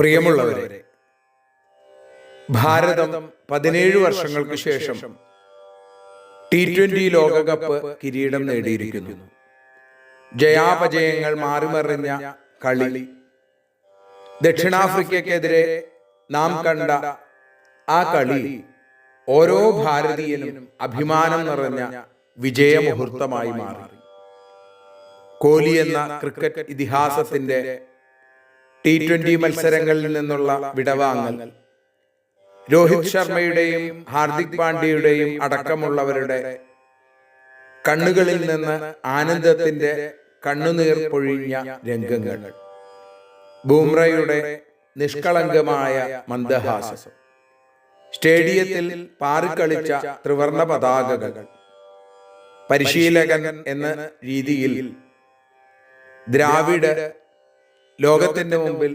പ്രിയമുള്ളവരെ ഭാരതം പതിനേഴ് വർഷങ്ങൾക്ക് ശേഷം ടി ട്വന്റി ലോകകപ്പ് കിരീടം നേടിയിരിക്കുന്നു. ജയാപജയങ്ങൾ മാറിമറിഞ്ഞ കളി. ദക്ഷിണാഫ്രിക്കയ്ക്കെതിരെ നാം കണ്ട ആ കളി ഓരോ ഭാരതീയനും അഭിമാനം നിറഞ്ഞ വിജയമുഹൂർത്തമായി മാറി. കോഹ്ലി എന്ന ക്രിക്കറ്റ് ഇതിഹാസത്തിന്റെ ടി ട്വന്റി മത്സരങ്ങളിൽ നിന്നുള്ള വിടവാങ്ങൽ. രോഹിത് ശർമ്മയുടെയും ഹാർദിക് പാണ്ഡ്യയുടെയും അടക്കമുള്ളവരുടെ കണ്ണുകളിൽ നിന്ന് ആനന്ദത്തിന്റെ കണ്ണുനീർ പൊഴിഞ്ഞ രംഗങ്ങൾ. ബൂമ്രയുടെ നിഷ്കളങ്കമായ മന്ദഹാസം. സ്റ്റേഡിയത്തിൽ പാറിക്കളിച്ച ത്രിവർണ പതാകകൾ. പരിശീലകൻ എന്ന രീതിയിൽ ദ്രാവിഡ് ലോകത്തിന്റെ മുമ്പിൽ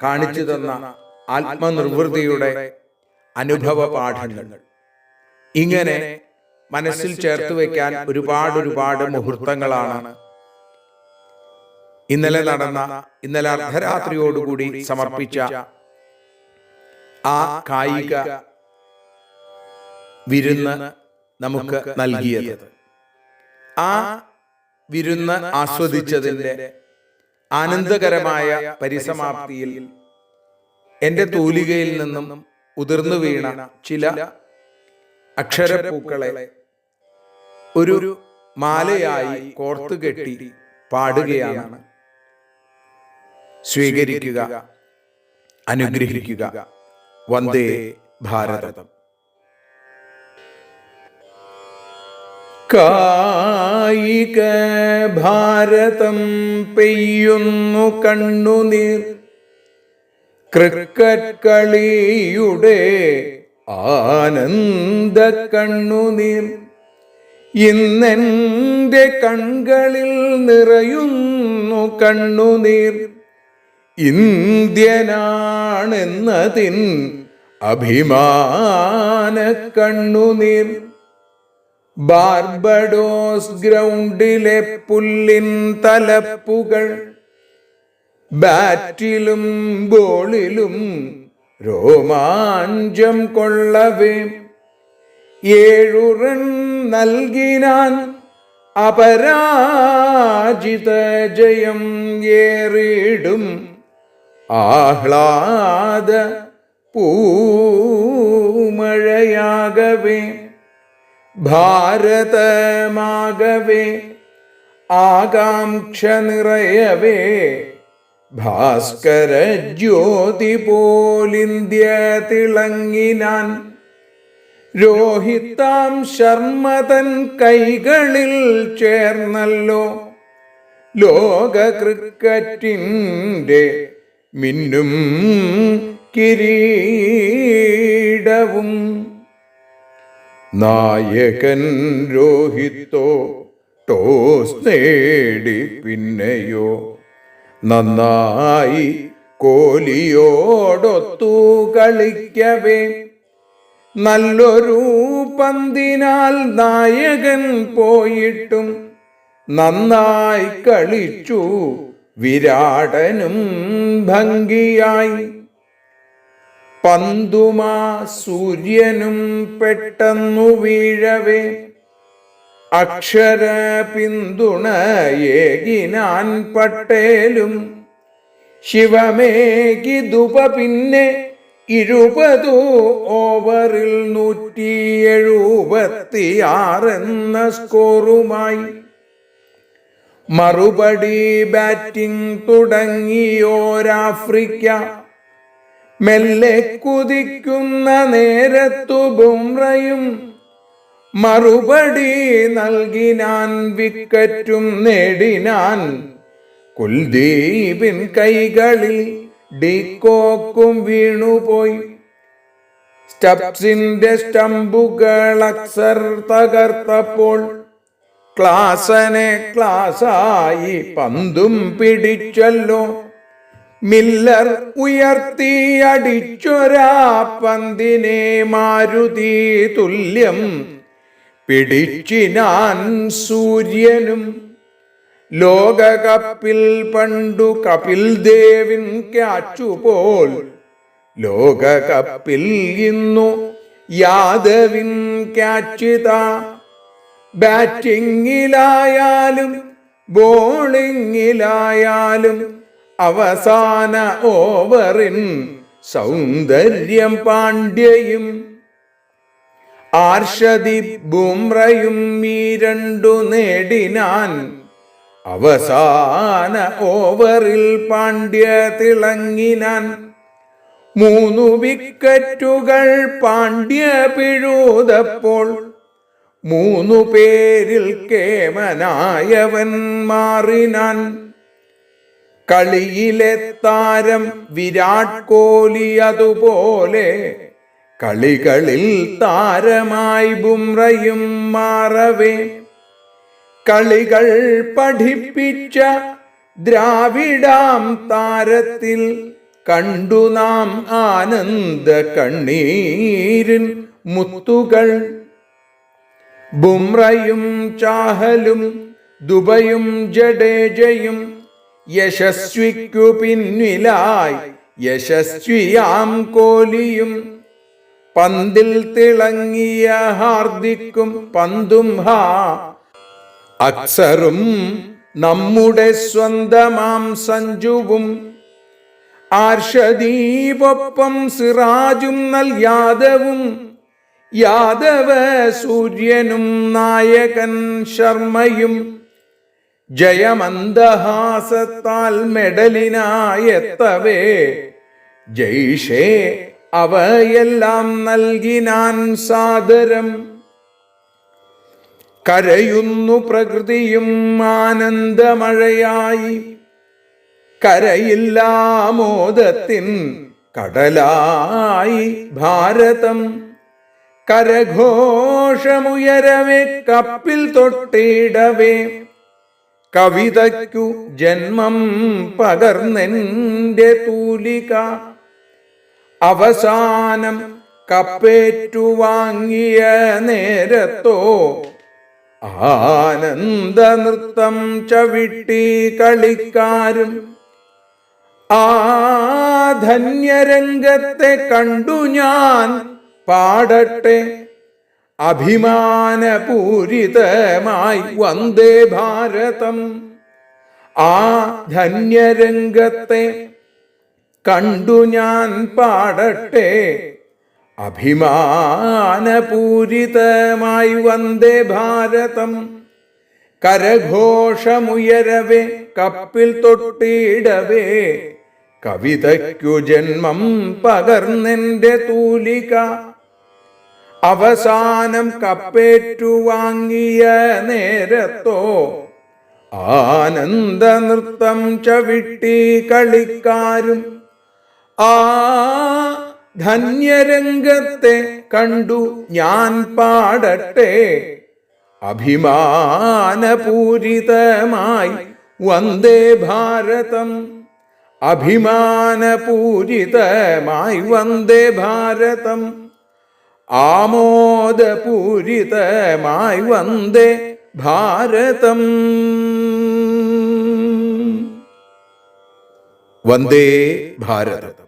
കാണിച്ചു തന്ന ആത്മനിർവൃതിയുടെ അനുഭവ പാഠങ്ങൾ. ഇങ്ങനെ മനസ്സിൽ ചേർത്ത് വയ്ക്കാൻ ഒരുപാട് ഒരുപാട് മുഹൂർത്തങ്ങളാണ്. ഇന്നലെ നടന്ന ഇന്നലെ അർദ്ധരാത്രിയോടുകൂടി സമർപ്പിച്ച ആ കായിക വിരുന്ന് നമുക്ക് നൽകിയത്. ആ വിരുന്ന് ആസ്വദിച്ചതിന്റെ ആനന്ദകരമായ പരിസമാപ്തിയിൽ എന്റെ തൂലികയിൽ നിന്നും ഉതിർന്നു വീണ ചില അക്ഷരപ്പൂക്കളെ ഒരു മാലയായി കോർത്തു കെട്ടി പാടുകയാണ്. സ്വീകരിക്കുക അനുഗ്രഹിക്കുക. വന്ദേ ഭാരതം. കായിക ഭാരതം പെയ്യുന്നു കണ്ണുനീർ. ക്രിക്കറ്റ് കളിയുടെ ആനന്ദ കണ്ണുനീർ. ഇന്നെന്റെ കൺകളിൽ നിറയുന്നു കണ്ണുനീർ. ഇന്ത്യനാണെന്നതിൻ അഭിമാന കണ്ണുനീർ. ബാർബഡോസ് ഗ്രൗണ്ടിലെ പുല്ലിൻ തലപ്പുകൾ ബാറ്റിലും ബോളിലും രോമാഞ്ചം കൊള്ളവേ. ഏഴു റൺ നൽകിനാൻ അപരാജിത ജയം ഏറിടും. ആഹ്ലാദ പൂമഴയാകവേ. ഭാരതമാകവേ ആകാംക്ഷ നിറയവേ ഭാസ്കര ജ്യോതി പോലിന്ത്യ തിളങ്ങിനാൻ. രോഹിത്താം ശർമ്മതൻ കൈകളിൽ ചേർന്നല്ലോ ലോക ക്രിക്കറ്റിന്റെ മിന്നും കിരീടവും. നായകൻ രോഹിത്തോ ടോസ് നേടി പിന്നെയോ? നന്നായി കോലിയോടൊത്തു കളിക്കവേ. നല്ലൊരു പന്തിനാൽ നായകൻ പോയിട്ടും നന്നായി കളിച്ചു വിരാടനും ഭംഗിയായി. പന്തുമാ സൂര്യനും പെട്ടെന്നു വീഴവേ. അക്ഷര പിന്തുണ ഏകിനാൻ പട്ടേലും ശിവമേകി ദുപ പിന്നെ ഇരുപതു ഓവറിൽ നൂറ്റി എഴുപത്തിയാറെന്ന സ്കോറുമായി. മറുപടി ബാറ്റിംഗ് തുടങ്ങിയോരാഫ്രിക്ക മെല്ലെ കുതിക്കുന്ന നേരത്തു ബുംറയും മറുപടി നൽകിനാൻ വിക്കറ്റും നേടിനാൻ കുൽദീപിൻ കൈകളിൽ ഡിക്കോക്കും വീണുപോയി. സ്റ്റപ്സിന്റെ സ്റ്റംബുകൾ അക്സർ തകർത്തപ്പോൾ ക്ലാസനെ ക്ലാസായി പന്തും പിടിച്ചല്ലോ. മില്ലർ ഉയർത്തി അടിച്ചൊരാ പന്തിനെ മാരുതി തുല്യം പിടിച്ചിനാൻ സൂര്യനും. ലോകകപ്പിൽ പണ്ടു കപിൽ ദേവിൻ ക്യാച്ചുപോൽ ലോകകപ്പിൽ ഇന്നു യാദവിൻ ക്യാച്ചിത ബാറ്റിങ്ങിലായാലും ബോളിങ്ങിലായാലും അവസാന ഓവറിൻ സൗന്ദര്യം പാണ്ഡ്യയും ആർഷദി ബുംറയും ഈ രണ്ടു നേടിനാൻ അവസാന ഓവറിൽ പാണ്ഡ്യ തിളങ്ങിനാൻ മൂന്നു വിക്കറ്റുകൾ പാണ്ഡ്യ പിഴുതപ്പോൾ മൂന്നു പേരിൽ കേമനായവൻ മാറിനാൻ കളിയിലെ താരം വിരാട് കോഹ്ലി അതുപോലെ കളികളിൽ താരമായി ബുംറയും മാറവേ. കളികൾ പഠിപ്പിച്ച ദ്രാവിഡാം താരത്തിൽ കണ്ടു നാം ആനന്ദ കണ്ണീരിൻ മുത്തുകൾ. ബുംറയും ചാഹലും ദുബയും ജഡേജയും യശസ്വിക്കു പിന്നിലായി. യശസ്വിയാം കോലിയും പന്തിൽ തിളങ്ങിയ ഹാർദിക്കും പന്തും ഹാ. അക്സറും നമ്മുടെ സ്വന്തമാം സഞ്ജുവും ആർഷദീപൊപ്പം സിറാജും നൽ യാദവും യാദവ സൂര്യനും നായകൻ ശർമ്മയും ജയമന്ദഹാസത്താൽ മെഡലിനായെത്തവേ. ജയ്ഷേ അവയെല്ലാം നൽകിനാൻ സാദരം. കരയുന്നു പ്രകൃതിയും ആനന്ദമഴയായി. കരയില്ലാമോദത്തിൻ കടലായി ഭാരതം. കരഘോഷമുയരവേ കപ്പിൽ തൊട്ടിടവേ. കവിതയ്ക്കു ജന്മം പകർന്നെന്റെ തൂലിക. അവസാനം കപ്പേറ്റു വാങ്ങിയ നേരത്തോ ആനന്ദ നൃത്തം ചവിട്ടി കളിക്കാരും. ആ ധന്യരംഗത്തെ കണ്ടു ഞാൻ പാടട്ടെ അഭിമാനപൂരിതമായി വന്ദേ ഭാരതം. ആ ധന്യരംഗത്തെ കണ്ടു ഞാൻ പാടട്ടെ. അഭിമാനപൂരിതമായി വന്ദേ ഭാരതം. കരഘോഷമുയരവേ കപ്പിൽ തൊട്ടിടവേ. കവിതയ്ക്കു ജന്മം പകർന്നെന്റെ തൂലിക. അവസാനം കപ്പേറ്റു വാങ്ങിയ നേരത്തോ ആനന്ദ നൃത്തം ചവിട്ടി കളിക്കാരും ആ ധന്യരംഗത്തെ കണ്ടു ഞാൻ പാടട്ടെ. അഭിമാനപൂരിതമായി വന്ദേ ഭാരതം. അഭിമാനപൂരിതമായി വന്ദേ ഭാരതം. ആമോദപൂരിതമായി വന്ദേ ഭാരതം. വന്ദേ ഭാരതം.